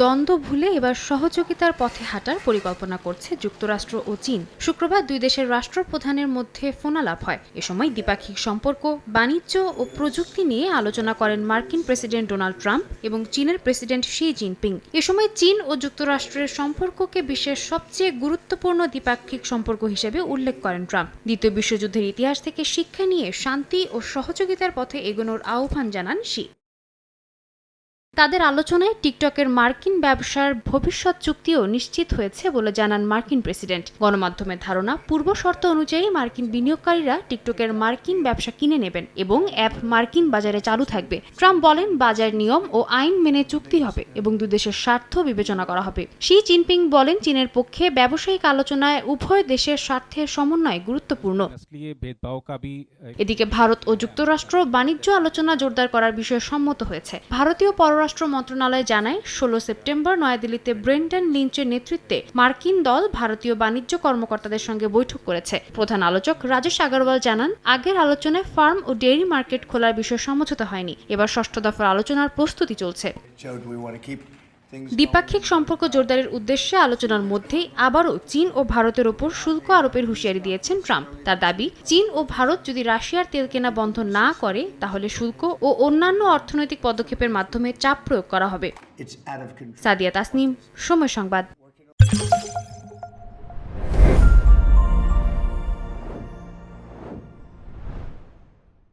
দ্বন্দ্ব ভুলে এবার সহযোগিতার পথে হাঁটার পরিকল্পনা করছে যুক্তরাষ্ট্র ও চীন। শুক্রবার দুই দেশের রাষ্ট্রপ্রধানের মধ্যে ফোনালাপ হয়। এ সময় দ্বিপাক্ষিক সম্পর্ক, বাণিজ্য ও প্রযুক্তি নিয়ে আলোচনা করেন মার্কিন প্রেসিডেন্ট ডোনাল্ড ট্রাম্প এবং চীনের প্রেসিডেন্ট শি জিনপিং। এ সময় চীন ও যুক্তরাষ্ট্রের সম্পর্ককে বিশ্বের সবচেয়ে গুরুত্বপূর্ণ দ্বিপাক্ষিক সম্পর্ক হিসেবে উল্লেখ করেন ট্রাম্প। দ্বিতীয় বিশ্বযুদ্ধের ইতিহাস থেকে শিক্ষা নিয়ে শান্তি ও সহযোগিতার পথে এগোনোর আহ্বান জানান শি। তাদের আলোচনায় টিকটকের মার্কিন ব্যবসার ভবিষ্যৎ চুক্তিও নিশ্চিত হয়েছে বলে জানান মার্কিন প্রেসিডেন্ট। গণমাধ্যমের ধারণা, পূর্ব শর্ত অনুযায়ী মার্কিন বিনিয়োগকারীরা টিকটকের মার্কিন ব্যবসা কিনে নেবেন এবং অ্যাপ মার্কিন বাজারে চালু থাকবে। ট্রাম্প বলেন, বাজার নিয়ম ও আইন মেনে চুক্তি হবে এবং দু দেশের স্বার্থ বিবেচনা করা হবে। শি জিনপিং বলেন, চীনের পক্ষে ব্যবসায়িক আলোচনায় উভয় দেশের স্বার্থের সমন্বয় গুরুত্বপূর্ণ। এদিকে ভারত ও যুক্তরাষ্ট্র বাণিজ্য আলোচনা জোরদার করার বিষয়ে সম্মত হয়েছে। ভারতীয় পররাষ্ট্র মন্ত্রণালয় জানায়, ষোলো সেপ্টেম্বর নয়াদিল্লিতে ব্রেন্টন লিঞ্চের নেতৃত্বে মার্কিন দল ভারতীয় বাণিজ্য কর্মকর্তাদের সঙ্গে বৈঠক করেছে। প্রধান আলোচক রাজেশ আগরওয়াল জানান, আগের আলোচনায় ফার্ম ও ডেয়ারি মার্কেট খোলার বিষয়ে সমঝোতা হয়নি। এবার ষষ্ঠ দফার আলোচনার প্রস্তুতি চলছে। দ্বিপাক্ষিক সম্পর্ক জোরদারের উদ্দেশ্যে আলোচনার মধ্যেই আবারও চীন ও ভারতের ওপর শুল্ক আরোপের হুঁশিয়ারি দিয়েছেন ট্রাম্প। তার দাবি চীন ও ভারত যদি রাশিয়ার তেল কেনা বন্ধ না করে তাহলে শুল্ক ও অন্যান্য অর্থনৈতিক পদক্ষেপের মাধ্যমে চাপ প্রয়োগ করা হবে. সাদিয়া তাসনিম সময় সংবাদ।